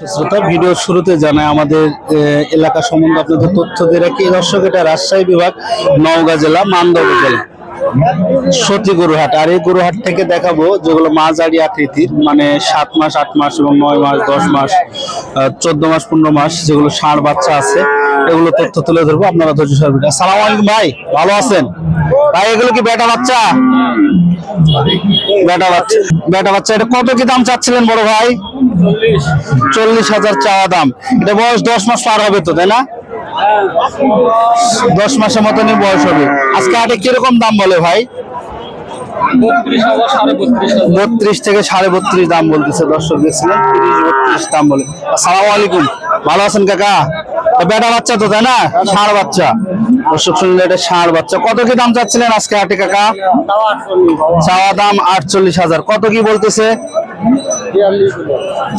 শ্রোতা, ভিডিও শুরুতে জানায় আমাদের এলাকা সম্বন্ধে আপনাদের তথ্য দিয়ে রাখি। দর্শক, এটা রাজশাহী বিভাগ, নওগাঁ জেলা মানদহ জেলা সতী গরুহাট আর এই গরুহাট থেকে দেখাবো যেগুলো মাঝারি আকৃতির মানে সাত মাস, আট মাস এবং নয় মাস, দশ মাস চোদ্দ মাস, পনেরো মাস যেগুলো ষাঁড় বাচ্চা আছে, এগুলো তথ্য তুলে ধরবো। আপনারা ধৈর্য সহকারে। আসসালামু আলাইকুম ভাই, ভালো আছেন? ভাই, এগুলো কি বেটা বাচ্চা? বেটা বাচ্চা। বেটা বাচ্চা, এটা কত কি দাম চাচ্ছিলেন বড় ভাই? চল্লিশ হাজার চাওয়া দাম। এটা বয়স দশ মাস পার হবে তো, তাই না? দশ মাসের মতনই বয়স হবে। আজকে হাটে কীরকম দাম বলে ভাই? বত্রিশ থেকে সাড়ে বত্রিশ দাম বলতেছে দর্শক তিরিশ, বত্রিশ দাম বলে। আসসালামু আলাইকুম। ভালো আছেন কাকা? বেটা বাচ্চা তো, তাই না? ষাঁড় বাচ্চা। দর্শক শুনলে এটা ষাঁড় বাচ্চা। কত কি দাম চাচ্ছিলেন আজকে হাটে কাকা? চাওয়া দাম আটচল্লিশ হাজার। কত কি বলতেছে?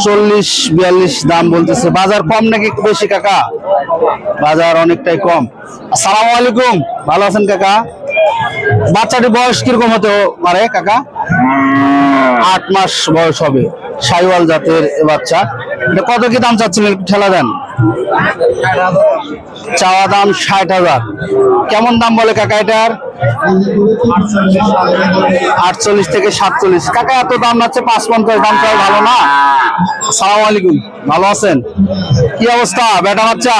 চল্লিশ, বিয়াল্লিশ দাম বলতেছে। বাজার কম নাকি বেশি, কাকা? বাজার অনেকটাই কম। আসসালামু আলাইকুম। ভালো আছেন, কাকা? বাচ্চাটি বয়স কীরকম হতে পারে, কাকা? আট মাস বয়স হবে। সাইওয়াল জাতের বাচ্চা। কত কি দাম চাচ্ছিলেন? ঠেলা দেন। চাওয়া দাম ষাট হাজার। কেমন দাম বলে কাকা এটার? আটচল্লিশ থেকে সাতচল্লিশ। কাকা, এত দাম যাচ্ছে পাঁচ পঞ্চাশ, দাম চাই ভালো না? সালাম আলাইকুম, ভালো আছেন? কি অবস্থা, বেটা বাচ্চা?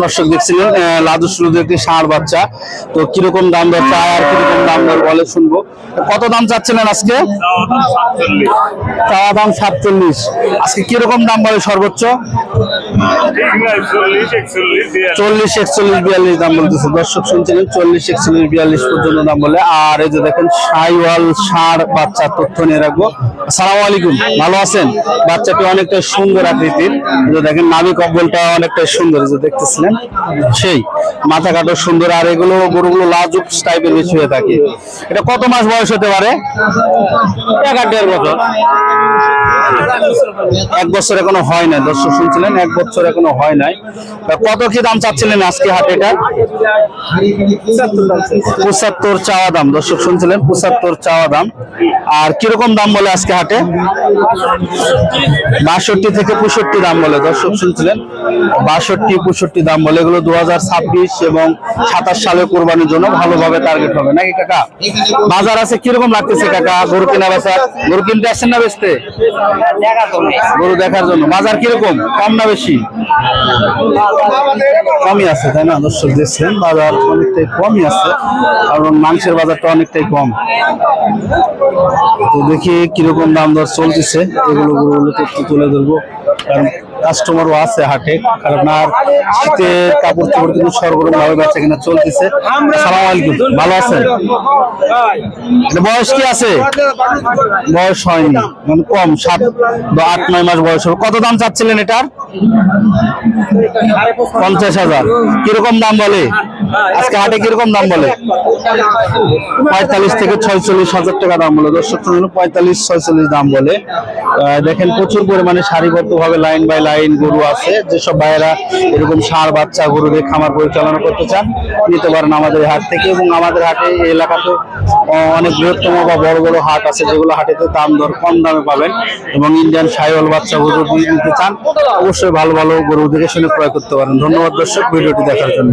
দর্শক দেখছিলেন লাদু শুরু একটি ষাঁড় বাচ্চা। তো কীরকম দাম দর চায় আর কীরকম দাম দর বলে শুনব। কত দাম চাচ্ছিলেন আজকে? চাওয়া দাম সাতচল্লিশ। আজকে কীরকম দাম বলে সর্বোচ্চ? চল্লিশ, একচল্লিশ, বিয়াল্লিশ দাম বলতেছে। দর্শক শুনছিলেন, চল্লিশ, একচল্লিশ, বিয়াল্লিশ পর্যন্ত দাম বলে। আর এই যে দেখেন, সাইওয়াল ষাঁড় বাচ্চা তথ্য নিয়ে রাখব। আসসালামু আলাইকুম, ভালো আছেন? বাচ্চাটি অনেকটাই সুন্দর আকৃতির। দেখেন নামি কব্বলটা অনেকটাই সুন্দর যে দেখতেছিলেন? সেই, মাথা কাটো সুন্দর, আর এগুলো গরুগুলো লাজুক টাইপের বেশি হয়ে থাকে। এটা কত মাস বয়স হতে পারে? এক আর দেড় বছর এক বছর এখনও হয় নাই দর্শক শুনছিলেন, এক বছর এখনও হয় নাই। কত কি দাম চাচ্ছিলেন আজকে হাটে এটা? পঁচাত্তর চাওয়া দাম, দর্শক শুনছিলেন, পঁচাত্তর চাওয়া দাম। আর কীরকম দাম বলে আজকে হাটে? বাষট্টি থেকে পঁয়ষট্টি দাম বলে, দর্শক শুনছিলেন। বাষট্টি, পঁয়ষট্টি দাম বলে, এগুলো দু এবং সাতাশ সালে কোরবানির জন্য ভালোভাবে টার্গেট হবে। নাকি কাকা, বাজার আছে কীরকম লাগতেছে কাকা? গরু কেনা বেচা গরু কিনতে আসছেন না বেচতে? গরু দেখার জন্য। বাজার কীরকম? কম না বেশি? কমই আছে, তাই না? দর্শক দেখছেন, বাজার অনেকটাই কমই আছে, কারণ মাংসের বাজারটা অনেকটাই কম। তো দেখি কীরকম দাম দর চলতেছে, এগুলো একটু তুলে ধরবো, কারণ কাস্টমারও আছে হাটে, কারণ আর শীতের কাপড় চোপড় কিন্তু সরগরম ভাবে বেচা কিনা চলতেছে। সালাম আলাইকুম, ভালো আছেন? বয়স কি আছে? বয়স হয়নি মানে কম, সাত বা আট, নয় মাস বয়স হবে। কত দাম চাচ্ছিলেন এটার? পঞ্চাশ হাজার। কীরকম দাম বলে? আজকে হাটে কীরকম দাম বলে? পঁয়তাল্লিশ থেকে ছয়চল্লিশ হাজার টাকা দাম বলে। দর্শক পঁয়তাল্লিশ, ছয়চল্লিশ দাম বলে। দেখেন, প্রচুর পরিমাণে সারিবদ্ধ ভাবে লাইন বাই লাইন গরু আছে। যেসব ভাইয়েরা এরকম ষাঁড় বাচ্চা, গরু দিয়ে খামার পরিচালনা করতে চান, নিতে পারেন আমাদের হাট থেকে। এবং আমাদের হাটে এই এলাকাতে অনেক বৃহত্তম বা বড় বড় হাট আছে, যেগুলো হাটেতে দাম দর কম দামে পাবেন এবং ইন্ডিয়ান সাইওয়াল বাচ্চা গরু নিতে চান, অবশ্যই ভালো ভালো গরু দেখে শুনে ক্রয় করতে পারেন। ধন্যবাদ দর্শক, ভিডিওটি দেখার জন্য।